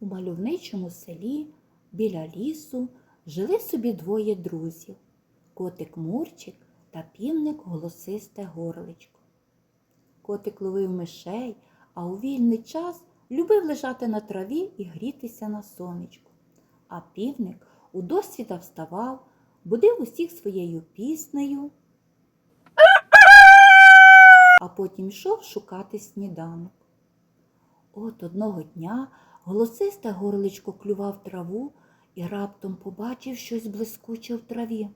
У мальовничому селі біля лісу жили собі двоє друзів котик Мурчик та півник голосисте горличко. Котик ловив мишей, а у вільний час любив лежати на траві і грітися на сонечку. А півник у досвіда вставав, будив усіх своєю піснею, а потім йшов шукати сніданок. От одного дня голосисте горличко клював траву і раптом побачив щось блискуче в траві.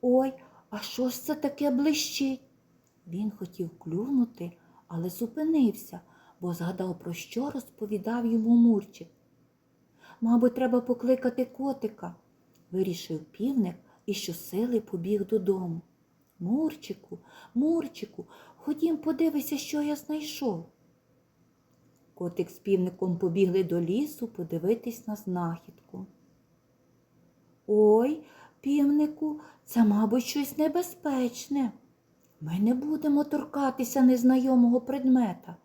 Ой, а що ж це таке блищить? Він хотів клюнути, але зупинився, бо згадав, про що розповідав йому Мурчик. Мабуть, треба покликати котика, вирішив півник і щосили побіг додому. Мурчику, Мурчику, ходім подивися, що я знайшов. Котик з півником побігли до лісу подивитись на знахідку. Ой, півнику, це, мабуть, щось небезпечне. Ми не будемо торкатися незнайомого предмета.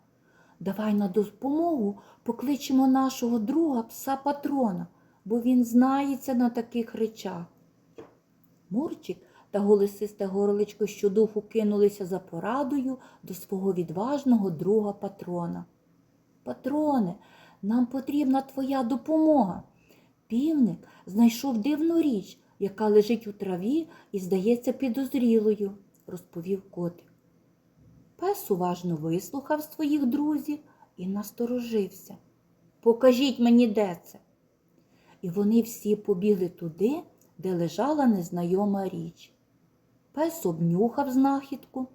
Давай на допомогу покличемо нашого друга пса патрона, бо він знається на таких речах. Мурчик та голосисте горличко щодуху кинулися за порадою до свого відважного друга патрона. Патроне, нам потрібна твоя допомога. Півник знайшов дивну річ, яка лежить у траві і здається підозрілою, розповів котик. Пес уважно вислухав своїх друзів і насторожився. Покажіть мені, де це. І вони всі побігли туди, де лежала незнайома річ. Пес обнюхав знахідку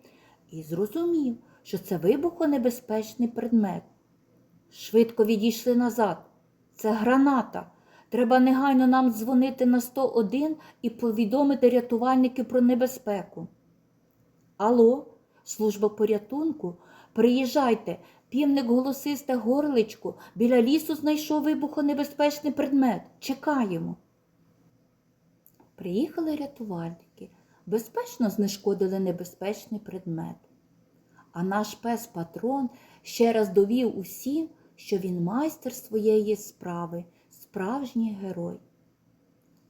і зрозумів, що це вибухонебезпечний предмет. Швидко відійшли назад. Це граната. Треба негайно нам дзвонити на 101 і повідомити рятувальників про небезпеку. Алло, служба порятунку, приїжджайте, півник голосисте горличко, біля лісу знайшов вибухонебезпечний предмет. Чекаємо. Приїхали рятувальники, безпечно знешкодили небезпечний предмет. А наш пес патрон ще раз довів усім, що він майстер своєї справи, справжній герой.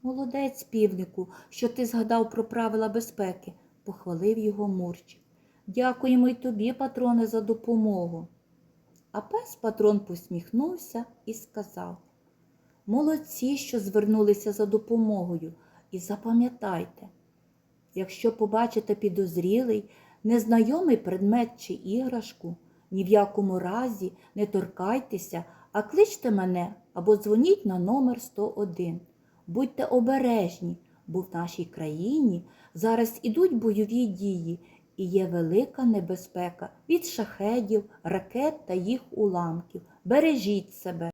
Молодець, півнику, що ти згадав про правила безпеки, похвалив його Мурчик. Дякуємо й тобі, патроне, за допомогу. А пес патрон посміхнувся і сказав Молодці, що звернулися за допомогою, і запам'ятайте, якщо побачите підозрілий, незнайомий предмет чи іграшку, ні в якому разі не торкайтеся, а кличте мене або дзвоніть на номер 101. Будьте обережні, бо в нашій країні зараз ідуть бойові дії і є велика небезпека від шахедів, ракет та їх уламків. Бережіть себе.